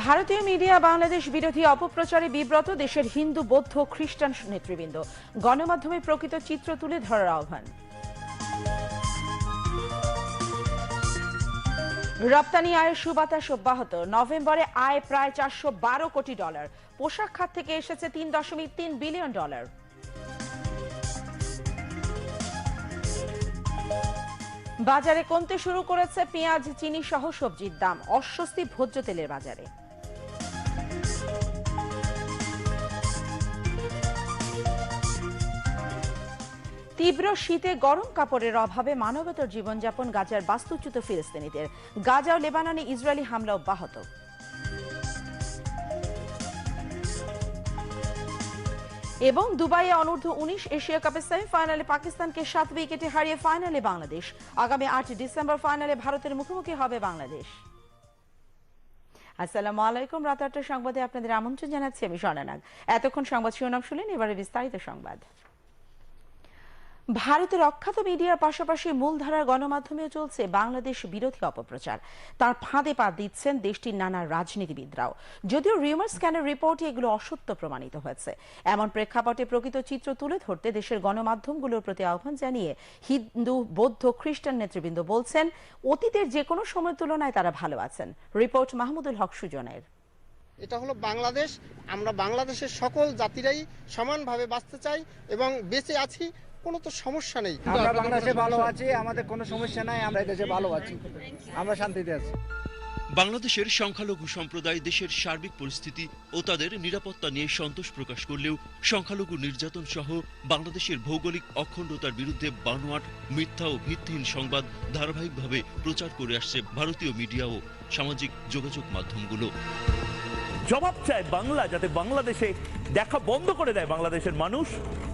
ভারতীয় মিডিয়া বাংলাদেশ বিরোধী অপপ্রচারে বিব্রত দেশের হিন্দু, বৌদ্ধ, খ্রিস্টান নেতৃবৃন্দ। গণমাধ্যমে প্রকৃত চিত্র তুলে ধরার আহ্বান। রপ্তানি আয়ের সুবাতাস অব্যাহত। নভেম্বরে আয় প্রায় চারশো বারো কোটি ডলার। পোশাক খাত থেকে এসেছে তিন দশমিক তিন বিলিয়ন ডলার। বাজারে কমতে শুরু করেছে পেঁয়াজ চিনি সহ সবজির দাম। অস্বস্তি ভোজ্য তেলের বাজারে। তীব্র শীতে গরম কাপড়ের অভাবে মানবতর জীবনযাপন গাজার বাস্তুচ্যুত ফিলিস্তিনিদের। গাজা ও লেবাননে ইসরায়েলি হামলা অব্যাহত এবং দুবাইয়ে অনূর্ধ্ব উনিশ এশিয়া কাপের সেমিফাইনালে পাকিস্তানকে সাত উইকেটে হারিয়ে ফাইনালে বাংলাদেশ। আগামী আট ডিসেম্বর ফাইনালে ভারতের মুখোমুখি হবে বাংলাদেশ। আসসালামু আলাইকুম, রাত আটটার সংবাদে আপনাদের আমন্ত্রণ জানাচ্ছি আমি স্বর্ণানাগ। এতক্ষণ সংবাদ শিরোনাম শুনলেন এবারে বিস্তারিত সংবাদ। ভারতের অখ্যাত মিডিয়ার পাশাপাশি মূলধারার গণমাধ্যমেও চলছে বাংলাদেশ বিরোধী অপপ্রচার। তার ফাঁদে পা দিচ্ছেন দেশটির নানা রাজনীতিবিদরাও। যদিও রিউমার স্ক্যানের রিপোর্টে এগুলো অসত্য প্রমাণিত হয়েছে। এমন প্রেক্ষাপটে প্রকৃত চিত্র তুলে ধরতে দেশের গণমাধ্যমগুলোর প্রতি আহ্বান জানিয়ে হিন্দু, বৌদ্ধ, খ্রিস্টান নেতৃবৃন্দ বলছেন, অতীতের যে কোনো সময়ের তুলনায় তারা ভালো আছেন। রিপোর্ট মাহমুদুল হক সুজনের। এটা হলো বাংলাদেশ। আমরা বাংলাদেশের সকল জাতিরাই সমানভাবে বাঁচতে চাই এবং বেঁচে আছি কোনো তো সমস্যা নেই। আমরা বাংলাদেশে ভালো আছি আমাদের কোনো সমস্যা নাই আমরা দেশে ভালো আছি। আমরা শান্তিতে আছি। বাংলাদেশের সংখ্যালঘু সম্প্রদায় দেশের সার্বিক পরিস্থিতি ও তাদের নিরাপত্তা নিয়ে সন্তোষ প্রকাশ করলেও সংখ্যালঘু নির্যাতন সহ বাংলাদেশের ভৌগোলিক অখণ্ডতার বিরুদ্ধে বানোয়াট মিথ্যা ও ভিত্তিহীন সংবাদ ধারাবাহিকভাবে প্রচার করে আসছে ভারতীয় মিডিয়া ও সামাজিক যোগাযোগ মাধ্যমগুলো। জবাব চায় বাংলা যাতে বাংলাদেশে দেখা বন্ধ করে দেয় বাংলাদেশের মানুষ।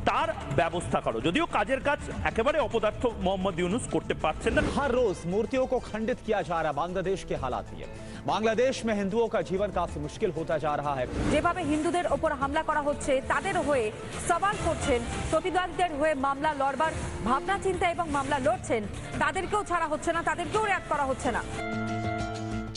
তার ব্যবস্থা করো যদিও কাজের কাজ একেবারে অপদার্থ মোহাম্মদ ইউনুস করতে পারছেন না हर रोज मूर्तियों को खंडित किया जा रहा है बांग्लादेश के हालात ये बांग्लादेश में हिंदुओं का जीवन काफी मुश्किल होता जा रहा है যেভাবে হিন্দুদের ওপর হামলা করা হচ্ছে তাদের হয়ে সওয়াল করছেন প্রতিবাদীদের হয়ে মামলা লড়বার ভাবনা চিন্তা এবং মামলা লড়ছেন তাদেরকেও ছাড়া হচ্ছে না তাদেরকেও রেয়াত করা হচ্ছে না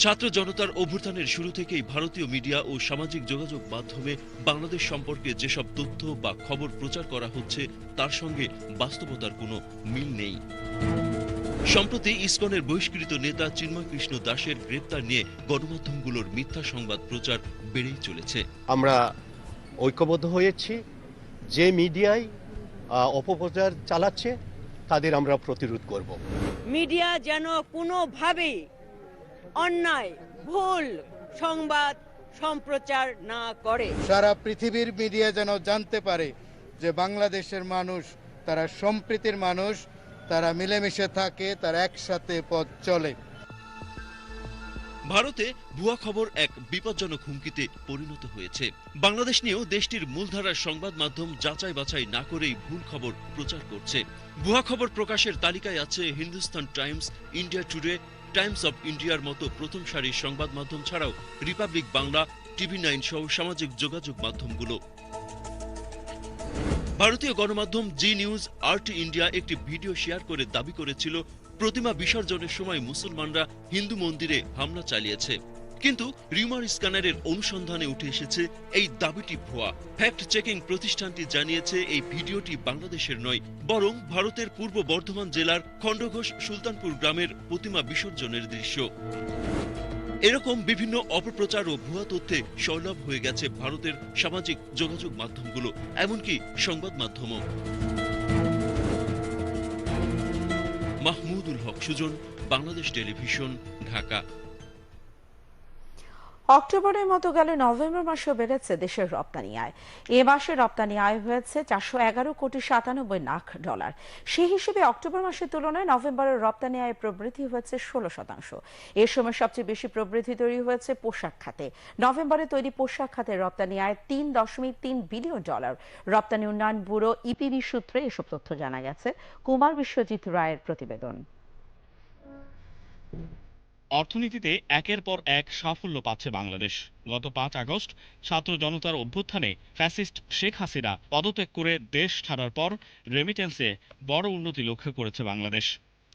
ছাত্র জনতার অভ্যুত্থানের শুরু থেকেই ভারতীয় মিডিয়া ও সামাজিক যোগাযোগ মাধ্যমে বাংলাদেশ সম্পর্কে যেসব তথ্য বা খবর প্রচার করা হচ্ছে তার সঙ্গে বাস্তবতার কোনো মিল নেই। সম্প্রতি ইসকনের বহিষ্কৃত নেতা চিন্ময় কৃষ্ণ দাসের গ্রেপ্তার নিয়ে গণমাধ্যমগুলোর মিথ্যা সংবাদ প্রচার বেড়েই চলেছে। আমরা ঐক্যবদ্ধ হয়েছি। যে মিডিয়ায় অপপ্রচার চালাচ্ছে তাদের আমরা প্রতিরোধ করব। মিডিয়া যেন কোনোভাবেই অন্যায় ভুল সংবাদ সম্প্রচার না করে। সারা পৃথিবীর মিডিয়া যেন জানতে পারে যে বাংলাদেশের মানুষ তারা সম্প্রীতির মানুষ তারা মিলেমিশে থাকে তারা একসাথে পথ চলে। ভারতে ভুয়া খবর এক বিপজ্জনক হুমকিতে পরিণত হয়েছে। বাংলাদেশ নিয়েও দেশটির মূলধারার সংবাদ মাধ্যম যাচাই বাছাই না করেই ভুল খবর প্রচার করছে। ভুয়া খবর প্রকাশের তালিকায় আছে Hindustan Times India Today Times of ইন্ডিয়ার মতো প্রথম সারির সংবাদ মাধ্যম ছাড়াও রিপাবলিক বাংলা, টিভি নাইন সহ সামাজিক যোগাযোগ মাধ্যমগুলো। ভারতীয় গণমাধ্যম জি নিউজ, আর্ট ইন্ডিয়া একটি ভিডিও শেয়ার করে দাবি করেছিল, প্রতিমা বিসর্জনের সময় মুসলমানরা হিন্দু মন্দিরে হামলা চালিয়েছে। কিন্তু রিউমার স্ক্যানারের অনুসন্ধানে উঠে এসেছে এই দাবিটি ভুয়া। ফ্যাক্ট চেকিং প্রতিষ্ঠানটি জানিয়েছে এই ভিডিওটি বাংলাদেশের নয়, বরং ভারতের পূর্ব বর্ধমান জেলার খণ্ডঘোষ সুলতানপুর গ্রামের প্রতিমা বিসর্জনের দৃশ্য। এরকম বিভিন্ন অপপ্রচার ও ভুয়া তথ্যে সয়লাভ হয়ে গেছে ভারতের সামাজিক যোগাযোগ মাধ্যমগুলো, এমনকি সংবাদ মাধ্যমও। মাহমুদুল হক সুজন, বাংলাদেশ টেলিভিশন, ঢাকা। অক্টোবরের মতো গেলে, নভেম্বর মাসেও বেড়েছে দেশের রপ্তানি আয়। এ মাসে রপ্তানি আয় হয়েছে চারশো এগারো কোটি সাতানব্বই লাখ ডলার। সেই হিসেবে অক্টোবর মাসের তুলনায় নভেম্বরের রপ্তানি আয় প্রবৃদ্ধি হয়েছে ষোলো শতাংশ। এ সময় সবচেয়ে বেশি প্রবৃদ্ধি তৈরি হয়েছে পোশাক খাতে। নভেম্বরে তৈরি পোশাক খাতের রপ্তানি আয় তিন দশমিক তিন বিলিয়ন ডলার। রপ্তানি উন্নয়ন ব্যুরো ইপিবি সূত্রে এসব তথ্য জানা গেছে। কুমার বিশ্বজিৎ রায়ের প্রতিবেদন। অর্থনীতিতে একের পর এক সাফল্য পাচ্ছে বাংলাদেশ। গত পাঁচ আগস্ট ছাত্র জনতার অভ্যুত্থানে ফ্যাসিস্ট শেখ হাসিনা পদত্যাগ করে দেশ ছাড়ার পর রেমিটেন্সে বড় উন্নতি লক্ষ্য করেছে বাংলাদেশ।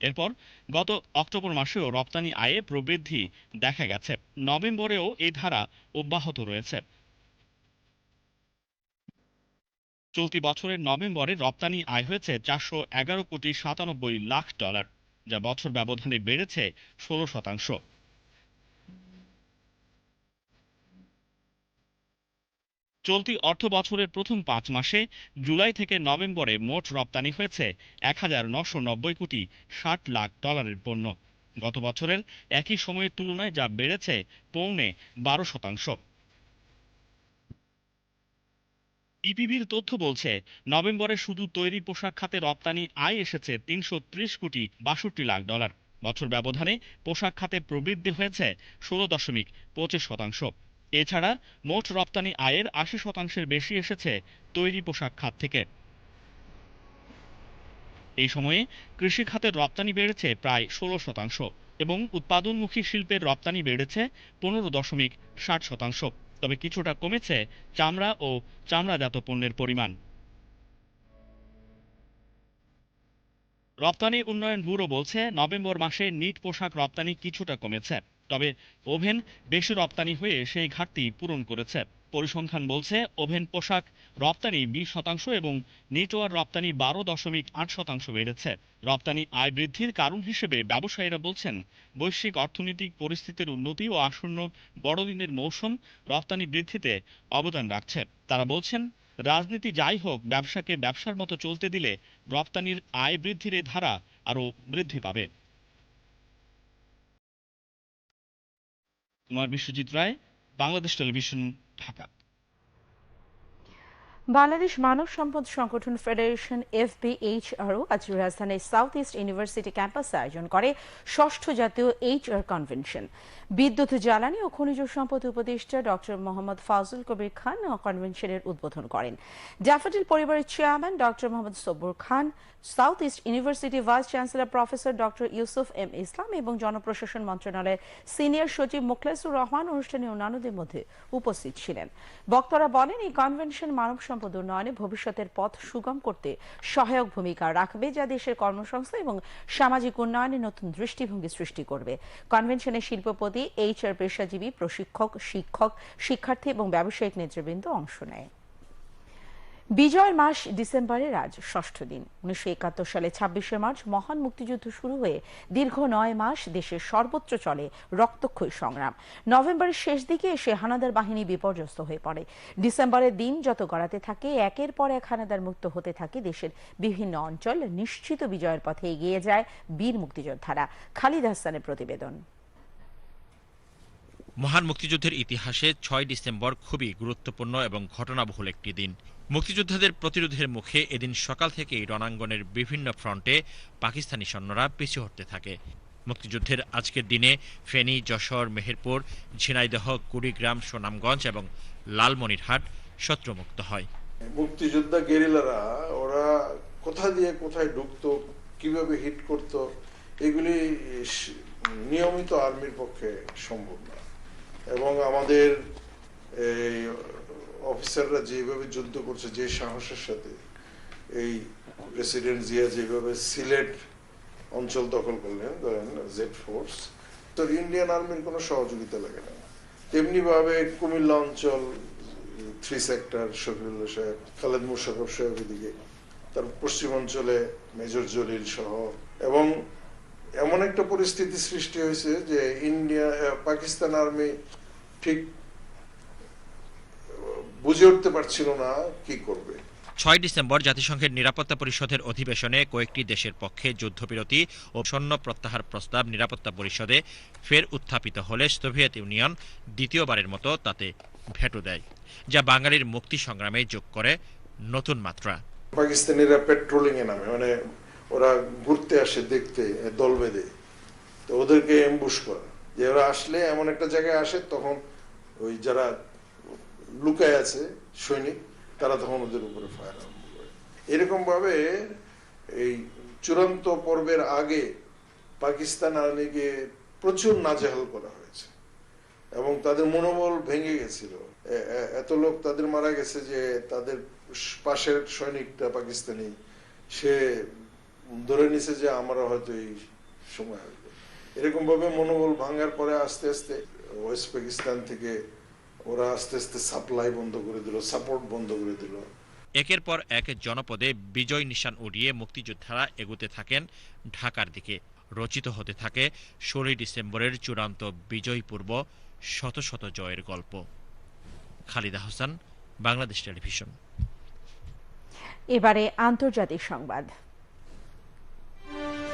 এরপর গত অক্টোবর মাসেও রপ্তানি আয়ে প্রবৃদ্ধি দেখা গেছে। নভেম্বরেও এই ধারা অব্যাহত রয়েছে। চলতি বছরের নভেম্বরে রপ্তানি আয় হয়েছে চারশো এগারো কোটি সাতানব্বই লাখ ডলার। যা বছর ব্যবধানে বেড়েছে ষোলো শতাংশ। চলতি অর্থ বছরের প্রথম পাঁচ মাসে জুলাই থেকে নভেম্বরে মোট রপ্তানি হয়েছে এক হাজার নশো নব্বই কোটি ষাট লাখ ডলারের পণ্য। গত বছরের একই সময়ের তুলনায় যা বেড়েছে, পৌনে বারো শতাংশ। ইপিবির তথ্য বলছে, নভেম্বরে শুধু তৈরি পোশাক খাতে রপ্তানি আয় এসেছে তিনশো ত্রিশ কোটি বাষট্টি লাখ ডলার। বছর ব্যবধানে পোশাক খাতে প্রবৃদ্ধি হয়েছে ষোলো দশমিক পঁচিশ শতাংশ। এছাড়া মোট রপ্তানি আয়ের আশি শতাংশের বেশি এসেছে তৈরি পোশাক খাত থেকে। এই সময়ে কৃষি খাতের রপ্তানি বেড়েছে প্রায় ষোলো শতাংশ এবং উৎপাদনমুখী শিল্পের রপ্তানি বেড়েছে পনেরো দশমিক ষাট শতাংশ। তবে কিছুটা কমেছে চামড়া ও চামড়াজাত পণ্যের পরিমাণ। রপ্তানি উন্নয়ন ব্যুরো বলছে, নভেম্বর মাসে নিট পোশাক রপ্তানি কিছুটা কমেছে, তবে ওভেন বেশি রপ্তানি হয়ে সেই ঘাটতি পূরণ করেছে। পরিসংখ্যান বলছে, ওভেন পোশাক রপ্তানি বিশ শতাংশ এবং নেটওয়ার রপ্তানি বারো দশমিক আট শতাংশ বেড়েছে। রপ্তানি আয় বৃদ্ধির কারণ হিসেবে ব্যবসায়ীরা বলছেন, বৈশ্বিক অর্থনৈতিক পরিস্থিতির উন্নতি ও আসন্ন বড়দিনের মৌসুম রপ্তানি বৃদ্ধিতে অবদান রাখছে। তারা বলছেন, রাজনীতি যাই হোক, ব্যবসাকে ব্যবসার মতো চলতে দিলে রপ্তানির আয় বৃদ্ধির এ ধারা আরও বৃদ্ধি পাবে। কুমার বিশ্বজিৎ রায়, বাংলাদেশ টেলিভিশন। ঢাকা বাংলাদেশ মানব সম্পদ সংগঠন ফেডারেশন, এফবিএইচআরও আজ রাজধানীর সাউথ ইস্ট ইউনিভার্সিটি ক্যাম্পাসে আয়োজন করে ষষ্ঠ জাতীয় এইচআর কনভেনশন। বিদ্যুৎ, জ্বালানি ও খনিজ সম্পদ উপদেষ্টা ডক্টর মোহাম্মদ ফাজুল কবির খান কনভেনশনের উদ্বোধন করেন। ড্যাফোডিল পরিবারের chairman doctor Mohammad Sabur Khan, South East University vice chancellor professor doctor Yusuf M Islam এবং জনপ্রশাসন মন্ত্রণালয়ের সিনিয়র সচিব মুখলেসুর রহমান অনুষ্ঠানে অন্যান্যদের মধ্যে উপস্থিত ছিলেন। বক্তারা বলেন, এই কনভেনশন মানব সম্পদ উন্নয়নে ভবিষ্যতের পথ সুগম করতে সহায়ক ভূমিকা রাখবে যা দেশের কর্মসংস্থা এবং সামাজিক উন্নয়নে নতুন দৃষ্টিভঙ্গি সৃষ্টি করবে। কনভেনশনে শিল্পপতি এইচ আর পেশাজীবী প্রশিক্ষক, শিক্ষক, শিক্ষার্থী এবং ব্যবসায়িক নেতৃবৃন্দ অংশ নেয়। বিজয়ের মাস ডিসেম্বরের আজ ষষ্ঠ দিন। উনিশশো একাত্তর সালে ছাব্বিশে মার্চ মহান মুক্তিযুদ্ধ শুরু হয়ে দীর্ঘ নয় মাস দেশের সর্বত্র চলে রক্তক্ষয়ী সংগ্রাম। নভেম্বরের শেষ দিকে এসে হানাদার বাহিনী বিপর্যস্ত হয়ে পড়ে। ডিসেম্বরের দিন যত গড়াতে থাকে, একের পর এক হানাদার মুক্ত হতে থাকে দেশের বিভিন্ন অঞ্চল। নিশ্চিত বিজয়ের পথে এগিয়ে যায় বীর মুক্তিযোদ্ধারা। খালিদ হাসানের প্রতিবেদন। মহান মুক্তিযুদ্ধের ইতিহাসে ছয় ডিসেম্বর খুবই গুরুত্বপূর্ণ এবং ঘটনাবহুল একটি দিন। মুক্তিযোদ্ধাদের প্রতিরোধের মুখে এদিন সকাল থেকেই রণাঙ্গনের বিভিন্ন ফ্রন্টে পাকিস্তানি সৈন্যরা পিছু হটতে থাকে। মুক্তিযুদ্ধের আজকের দিনে ফেনী, যশোর, মেহেরপুর, ঝিনাইদহ, কুড়িগ্রাম, সুনামগঞ্জ এবং লালমনিরহাট শত্রুমুক্ত হয়। মুক্তিযোদ্ধা গেরিলারা, ওরা কোথা দিয়ে কোথায় ঢুকতো, কীভাবে হিট করত, এগুলি নিয়মিত আর্মির পক্ষে সম্ভব না। এবং আমাদের এই অফিসাররা যেভাবে যুদ্ধ করছে, যে সাহসের সাথে এই প্রেসিডেন্ট জিয়া যেভাবে সিলেট অঞ্চল দখল করলেন, ধরেন জেড ফোর্স, তো ইন্ডিয়ান আর্মির কোনো সহযোগিতা লাগে না। তেমনিভাবে কুমিল্লা অঞ্চল, থ্রি সেক্টর, শফিউল্লাহ সাহেব, খালেদ মুশারফ সাহেব এদিকে, তার পশ্চিম অঞ্চলে মেজর জলিল সহ এবং এমন একটা পরিস্থিতি সৃষ্টি হয়েছে যে ইন্ডিয়া পাকিস্তান আর্মি ঠিক বুঝে উঠতে পারছিল না কি করবে। ছয় ডিসেম্বর জাতিসংঘের নিরাপত্তা পরিষদের অধিবেশনে কয়েকটি দেশের পক্ষে যুদ্ধবিরতি ও সৈন্য প্রত্যাহার প্রস্তাব নিরাপত্তা পরিষদে ফের উত্থাপিত হলে সোভিয়েত ইউনিয়ন দ্বিতীয়বারের মতো তাতে ভেটো দেয় যা বাঙালির মুক্তি সংগ্রামে যোগ করে নতুন মাত্রা। পাকিস্তানিরা পেট্রোলিং এ নামে মানে ওরা ঘুরতে আসে দেখতে দল বেঁধে। তো ওদেরকে এমবুশ করা। যে ওরা আসলে এমন একটা জায়গায় আসে, তখন ওই যারা লুকায় আছে, সৈনিক, তারা তখন ওদের উপরে ফায়ার আরম্ভ করে। এরকম ভাবে এই চূড়ান্ত পর্বের আগে পাকিস্তান আর্মিকে প্রচুর নাজেহাল করা হয়েছে। এবং তাদের মনোবল ভেঙে গেছিল। এত লোক তাদের মারা গেছে যে তাদের পাশের সৈনিকটা পাকিস্তানি, সে ধরে নিছে যে আমরা হয়তো এই সময় আসবে এরকম ভাবে মনোবল ভাঙার পরে আস্তে আস্তে ওয়েস্ট পাকিস্তান থেকে ওরা আস্তে আস্তে সাপ্লাই বন্ধ করে দিল সাপোর্ট বন্ধ করে দিল। একের পর এক জনপদে বিজয় নিশান উড়িয়ে মুক্তিযোদ্ধারা এগুতে থাকেন ঢাকার দিকে। রচিত হতে থাকে ষোলোই ডিসেম্বরের চূড়ান্ত বিজয় পূর্ব শত শত জয়ের গল্প। খালিদা হাসান বাংলাদেশ টেলিভিশন। এবারে আন্তর্জাতিক সংবাদ।